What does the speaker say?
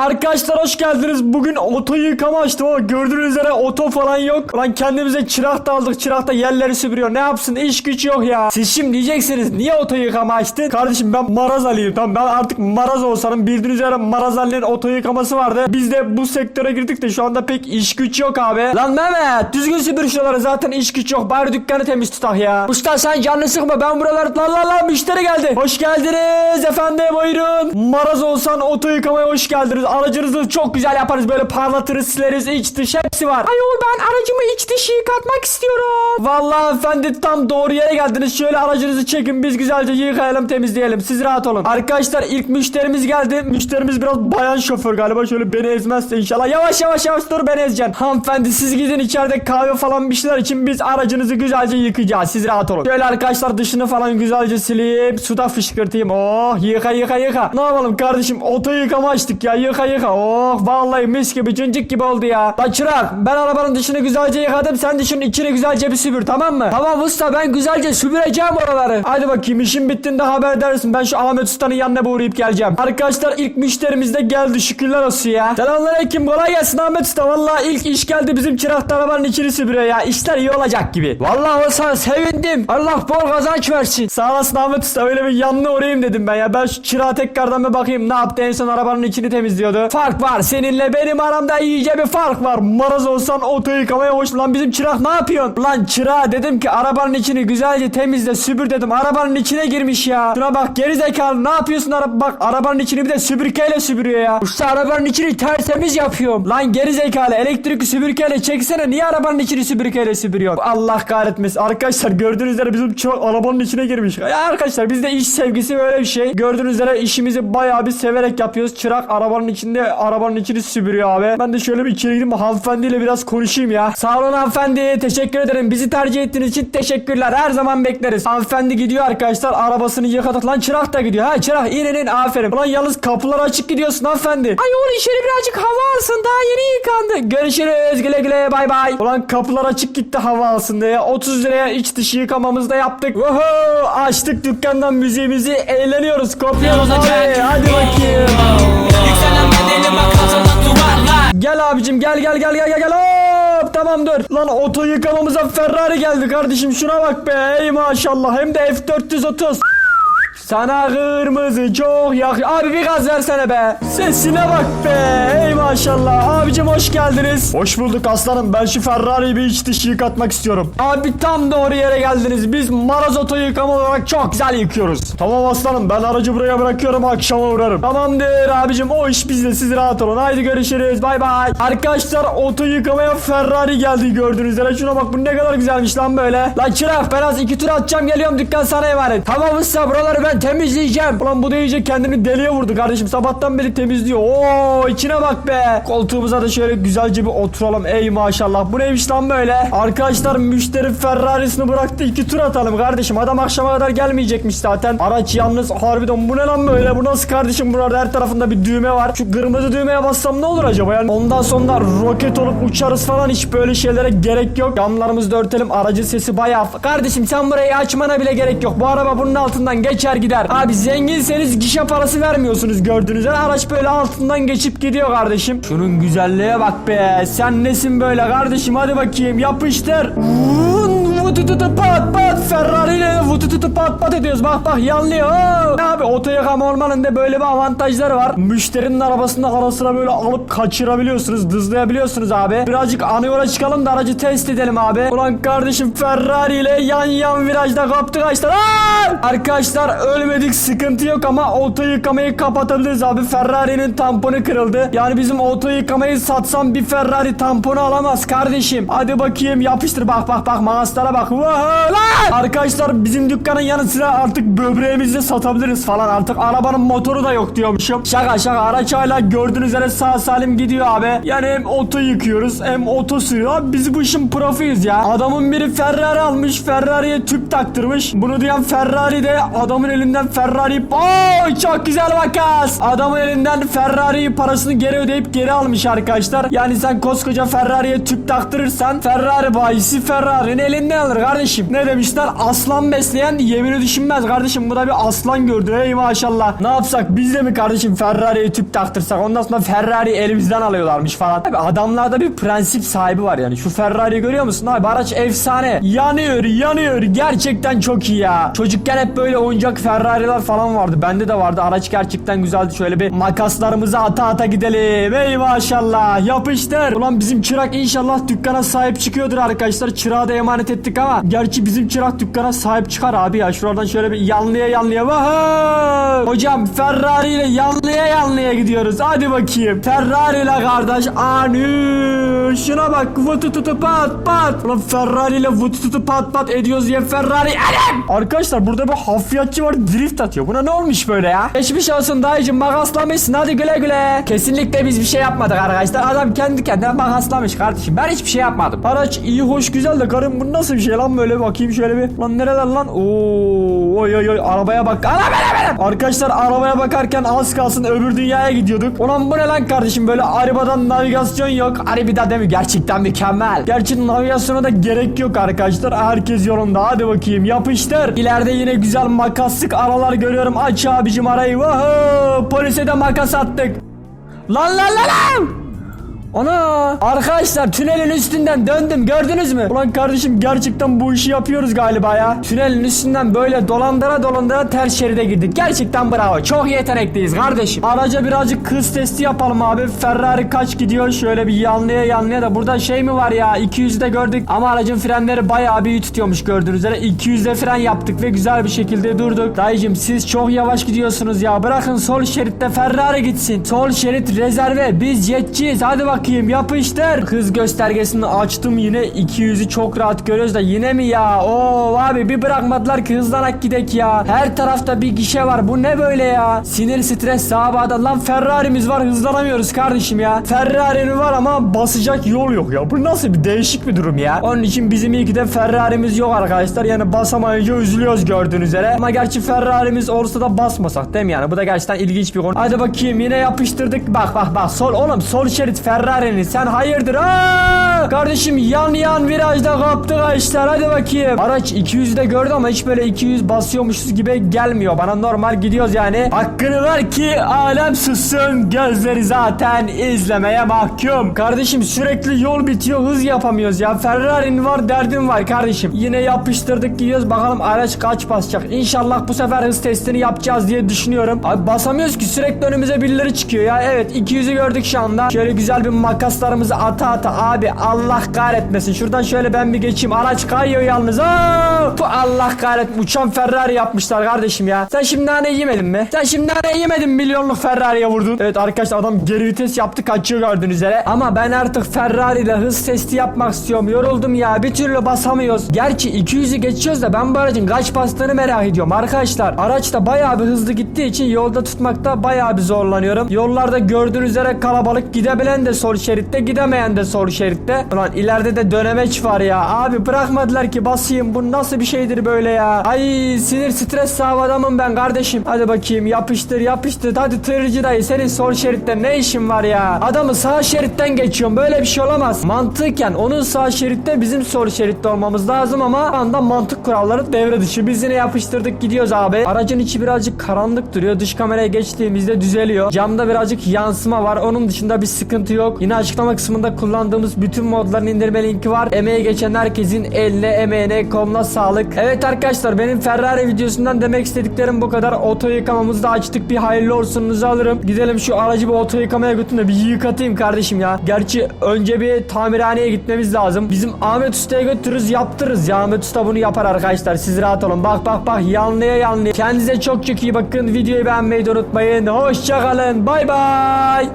Arkadaşlar hoş geldiniz. Bugün oto yıkama açtım ama gördüğünüz üzere oto falan yok. Lan kendimize çırak da aldık. Çırak da yerleri süpürüyor. Ne yapsın? İş güç yok ya. Siz şimdi diyeceksiniz niye oto yıkama açtın? Kardeşim ben maraz alıyım. Tamam ben artık maraz olsam bildiğiniz üzere maraz Ali'nin oto yıkaması vardı. Biz de bu sektöre girdik de şu anda pek iş güç yok abi. Lan Mehmet düzgün süpür şuraları zaten iş güç yok. Bari dükkanı temiz tutak ya. Usta sen canını sıkma ben buralar lan lan lan müşteri geldi. Hoş geldiniz efendim buyurun. Maraz olsan oto yıkamaya hoş geldiniz. Aracınızı çok güzel yaparız böyle parlatırız sileriz iç dış hepsi var. Ayol ben aracımı iç dışı yıkatmak istiyorum. Vallahi efendi tam doğru yere geldiniz. Şöyle aracınızı çekin biz güzelce yıkayalım temizleyelim. Siz rahat olun. Arkadaşlar ilk müşterimiz geldi. Müşterimiz biraz bayan şoför galiba. Şöyle beni ezmezse inşallah. Yavaş yavaş yavaş dur beni ezeceksin. Hanımefendi siz gidin içeride kahve falan bir şeyler için biz aracınızı güzelce yıkayacağız. Siz rahat olun. Şöyle arkadaşlar dışını falan güzelce silip suda fışkırtayım. Oh yıka yıka yıka. Ne yapalım kardeşim oto yıkama açtık ya. Yıka yıka. Oh vallahi mis gibi cıncık gibi oldu ya. Lan çırak ben arabanın dışını güzelce yıkadım. Sen dışının içini güzelce bir süpür tamam mı? Tamam usta ben güzelce süpüreceğim oraları. Hadi bakayım işin bittiğinde haber edersin. Ben şu Ahmet Usta'nın yanına bir uğrayıp geleceğim. Arkadaşlar ilk müşterimiz de geldi şükürler olsun ya. Selamünaleyküm kolay gelsin Ahmet Usta. Vallahi ilk iş geldi bizim çırakta arabanın içini süpürüyor ya. İşler iyi olacak gibi. Vallahi olsan sevindim. Allah bol kazanç versin. Sağ olasın Ahmet Usta. Öyle bir yanına uğrayayım dedim ben ya. Ben şu çırağa tekrardan bir bakayım. Ne yaptı en son arabanın içini temizliyordu. Fark var. Seninle benim aramda iyice bir fark var. Maraz olsan oto yıkamaya hoş. Lan bizim çırak ne yapıyorsun? Lan çırağa dedim ki arabanın içini güzelce temizle süpür dedim. Arabanın içine girmiş ya. Şuna bak geri zekalı ne yapıyorsun araba bak arabanın içini bir de süpürgeyle süpürüyor ya. Usta arabanın içini tertemiz yapıyorum. Lan geri zekalı elektrikli süpürgeyle çeksene niye arabanın içini süpürgeyle süpürüyorsun? Allah kahretmesin. Arkadaşlar gördüğünüz üzere bizim çırak arabanın içine girmiş. Ya arkadaşlar bizde iş sevgisi böyle bir şey. Gördüğünüz üzere işimizi bayağı bir severek yapıyoruz. Çırak arabanın içinde arabanın içini süpürüyor abi. Ben de şöyle bir içeri gideyim hanımefendiyle biraz konuşayım ya. Sağ olun hanımefendi. Teşekkür ederim. Bizi tercih ettiğiniz için teşekkürler. Her zaman bekleriz. Hanımefendi gidiyor arkadaşlar. Arabasını yıkadık. Lan çırak da gidiyor. Ha çırak in in in. Aferin. Ulan yalnız kapılar açık gidiyorsun hanımefendi. Ay oğlum içeri birazcık hava alsın. Daha yeni yıkandı. Görüşürüz. Güle güle. Bay bay. Ulan kapılar açık gitti hava alsın diye. 30 liraya iç dışı yıkamamızı da yaptık. Woohoo! Açtık dükkandan müziğimizi. Eğleniyoruz. Kopuyoruz. Hadi, hadi bakayım. Yükselen duvarlar Gel abicim gel gel gel gel gel gel hop tamam dur. Lan oto yıkamamıza Ferrari geldi kardeşim. Şuna bak be. Ey maşallah. Hem de F430 sana kırmızı çok yak Abi bir gaz versene be. Sesine bak be. Ey maşallah. Abicim hoş geldiniz. Hoş bulduk aslanım. Ben şu Ferrari'yi bir iç dış yıkatmak istiyorum. Abi tam doğru yere geldiniz. Biz Maraz oto yıkama olarak çok güzel yıkıyoruz. Tamam aslanım. Ben aracı buraya bırakıyorum akşama uğrarım. Tamamdır abicim. O iş bizde. Siz rahat olun. Haydi görüşürüz. Bay bay. Arkadaşlar oto yıkamaya Ferrari geldi gördüğünüz üzere. Şuna bak bu ne kadar güzelmiş lan böyle. Lan çırak ben az iki tur atacağım. Geliyorum dükkan sana emanet. Tamam usta buraları ben temizleyeceğim. Ulan bu da iyice kendini deliye vurdu kardeşim. Sabahtan beri temizliyor. Oo içine bak be. Koltuğumuza da şöyle güzelce bir oturalım. Ey maşallah. Bu neymiş lan böyle? Arkadaşlar müşteri Ferrari'sini bıraktı. İki tur atalım kardeşim. Adam akşama kadar gelmeyecekmiş zaten. Araç yalnız. Harbiden bu ne lan böyle? Bu nasıl kardeşim? Burada her tarafında bir düğme var. Şu kırmızı düğmeye bassam ne olur acaba? Yani Ondan sonra roket olup uçarız falan. Hiç böyle şeylere gerek yok. Camlarımızı da örtelim. Aracın sesi bayağı Kardeşim sen burayı açmana bile gerek yok. Bu araba bunun altından geçer gider Abi zenginseniz gişe parası vermiyorsunuz gördüğünüz üzere. Araç böyle altından geçip gidiyor kardeşim. Şunun güzelliğe bak be. Sen nesin böyle kardeşim? Hadi bakayım yapıştır. Vun, Vutututu pat pat Ferrari ile vutututu pat pat ediyoruz. Bak bak yanlıyor. Oo. Abi oto yakama olmanın da böyle bir avantajları var. Müşterinin arabasında ara sıra böyle alıp kaçırabiliyorsunuz Dızlayabiliyorsunuz abi. Birazcık ana yola çıkalım da aracı test edelim abi. Ulan kardeşim Ferrari ile yan yan virajda kaptık açlar Arkadaşlar ölmedik sıkıntı yok ama oto yıkamayı kapatabiliriz abi. Ferrari'nin tamponu kırıldı. Yani bizim oto yıkamayı satsam bir Ferrari tamponu alamaz kardeşim. Hadi bakayım yapıştır. Bak bak bak mağazlara bak Vaha, lan! Arkadaşlar bizim dükkanın yanı sıra artık böbreğimizi satabiliriz falan. Artık arabanın motoru da yok diyormuşum. Şaka şaka. Araç hala gördüğünüz üzere sağ salim gidiyor abi. Yani hem oto yıkıyoruz hem oto sürüyor. Abi Biz bu işin profiyiz ya. Adamın biri Ferrari almış Ferrari'ye tüp taktırmış. Bunu duyan Ferrari de adamın elinden Ferrari'yi Oo çok güzel makas! Adamın elinden Ferrari'yi parasını geri ödeyip geri almış arkadaşlar. Yani sen koskoca Ferrari'ye tüp taktırırsan Ferrari bayisi Ferrari'nin elinden alır vardır kardeşim. Ne demişler? Aslan besleyen yemini düşünmez kardeşim. Bu da bir aslan gördü. Ey maşallah. Ne yapsak biz de mi kardeşim Ferrari'ye tüp taktırsak? Ondan sonra Ferrari elimizden alıyorlarmış falan. Abi adamlarda bir prensip sahibi var yani. Şu Ferrari'yi görüyor musun abi? Araç efsane. Yanıyor, yanıyor. Gerçekten çok iyi ya. Çocukken hep böyle oyuncak Ferrari'ler falan vardı. Bende de vardı. Araç gerçekten güzeldi. Şöyle bir makaslarımızı ata ata gidelim. Ey maşallah. Yapıştır. Ulan bizim çırak inşallah dükkana sahip çıkıyordur arkadaşlar. Çırağı da emanet ettik ama. Gerçi bizim çırak dükkana sahip çıkar abi ya. Şuradan şöyle bir yanlıya yanlıya. Vahoo! Hocam Ferrari ile yanlıya yanlıya gidiyoruz. Hadi bakayım. Ferrari ile kardeş. Anü. Şuna bak. Vutututu pat pat. Ulan Ferrari ile vutututu pat pat ediyoruz diye Ferrari. Elim. Arkadaşlar burada bir hafriyatçı var. Drift atıyor. Buna ne olmuş böyle ya? Geçmiş olsun dayıcım. Makaslamışsın. Hadi güle güle. Kesinlikle biz bir şey yapmadık arkadaşlar. Adam kendi kendine makaslamış kardeşim. Ben hiçbir şey yapmadım. Araç iyi hoş güzel de karım bu nasıl bir şey lan böyle bakayım şöyle bir. Lan nereler lan? Oo, oy oy oy arabaya bak. Ana bana bana. Arkadaşlar arabaya bakarken az kalsın öbür dünyaya gidiyorduk. Ulan bu ne lan kardeşim böyle arabadan navigasyon yok. Arabada değil mi? Gerçekten mükemmel. Gerçi navigasyona da gerek yok arkadaşlar. Herkes yolunda. Hadi bakayım yapıştır. İleride yine güzel makaslık aralar görüyorum. Aç abicim arayı. Vaho! Polise de makas attık. Lan lan lan lan! Ana! Arkadaşlar tünelin üstünden döndüm gördünüz mü? Ulan kardeşim gerçekten bu işi yapıyoruz galiba ya. Tünelin üstünden böyle dolandıra dolandıra ters şeride girdik. Gerçekten bravo. Çok yetenekliyiz kardeşim. Araca birazcık hız testi yapalım abi. Ferrari kaç gidiyor? Şöyle bir yanlıya yanlıya da. Burada şey mi var ya? 200'de gördük. Ama aracın frenleri bayağı bir iyi tutuyormuş gördüğünüz üzere. 200'de fren yaptık ve güzel bir şekilde durduk. Dayıcım siz çok yavaş gidiyorsunuz ya. Bırakın sol şeritte Ferrari gitsin. Sol şerit rezerve. Biz jetçiyiz. Hadi bakayım yapıştır. Hız göstergesini açtım yine 200'ü çok rahat görüyoruz da yine mi ya? Oo abi bir bırakmadılar ki hızlanak gidek ya. Her tarafta bir gişe var. Bu ne böyle ya? Sinir stres sahabada lan Ferrari'miz var hızlanamıyoruz kardeşim ya. Ferrari'nin var ama basacak yol yok ya. Bu nasıl bir değişik bir durum ya. Onun için bizim iyi ki de Ferrari'miz yok arkadaşlar. Yani basamayınca üzülüyoruz gördüğünüz üzere. Ama gerçi Ferrari'miz olsa da basmasak değil mi yani? Bu da gerçekten ilginç bir konu. Hadi bakayım yine yapıştırdık. Bak bak bak sol oğlum sol şerit Ferrari'nin. Sen hayırdır? Aa! Kardeşim yan yan virajda kaptık işler. Hadi bakayım. Araç 200'de gördü ama hiç böyle 200 basıyormuşuz gibi gelmiyor. Bana normal gidiyoruz yani. Hakkını ver ki alem sussun. Gözleri zaten izlemeye mahkum. Kardeşim sürekli yol bitiyor. Hız yapamıyoruz ya. Ferrari'nin var derdin var kardeşim. Yine yapıştırdık gidiyoruz. Bakalım araç kaç basacak. İnşallah bu sefer hız testini yapacağız diye düşünüyorum. Abi basamıyoruz ki sürekli önümüze birileri çıkıyor ya. Evet 200'ü gördük şu anda. Şöyle güzel bir makaslarımızı ata ata. Abi Allah kahretmesin. Şuradan şöyle ben bir geçeyim. Araç kayıyor yalnız. Aa! Allah kahret. Uçan Ferrari yapmışlar kardeşim ya. Sen şimdi nane yemedin mi? Sen şimdi nane yemedin milyonluk Ferrari'ye vurdun. Evet arkadaşlar adam geri vites yaptı kaçıyor gördüğünüz üzere. Ama ben artık Ferrari ile hız testi yapmak istiyorum. Yoruldum ya. Bir türlü basamıyoruz. Gerçi 200'ü geçiyoruz da ben bu aracın kaç bastığını merak ediyorum arkadaşlar. Araç da bayağı bir hızlı gittiği için yolda tutmakta bayağı bir zorlanıyorum. Yollarda gördüğünüz üzere kalabalık gidebilen de sol şeritte gidemeyen de sol şeritte. Ulan ileride de dönemeç var ya. Abi bırakmadılar ki basayım. Bu nasıl bir şeydir böyle ya? Ay sinir stres sahibi adamım ben kardeşim. Hadi bakayım yapıştır yapıştır. Hadi tırcı dayı senin sol şeritte ne işin var ya? Adamı sağ şeritten geçiyorum. Böyle bir şey olamaz. Mantıken onun sağ şeritte bizim sol şeritte olmamız lazım ama anda mantık kuralları devre dışı. Biz yine yapıştırdık gidiyoruz abi. Aracın içi birazcık karanlık duruyor. Dış kameraya geçtiğimizde düzeliyor. Camda birazcık yansıma var. Onun dışında bir sıkıntı yok. Yine açıklama kısmında kullandığımız bütün modların indirme linki var. Emeğe geçen herkesin eline, emeğine, koluna sağlık. Evet arkadaşlar benim Ferrari videosundan demek istediklerim bu kadar. Oto yıkamamızı da açtık. Bir hayırlı olsunuzu alırım. Gidelim şu aracı bir oto yıkamaya götürün de bir yıkatayım kardeşim ya. Gerçi önce bir tamirhaneye gitmemiz lazım. Bizim Ahmet Usta'ya götürürüz yaptırırız ya. Ahmet Usta bunu yapar arkadaşlar. Siz rahat olun. Bak bak bak yanlıya yanlıya. Kendinize çok çok iyi bakın. Videoyu beğenmeyi de unutmayın. Hoşçakalın. Bay bay.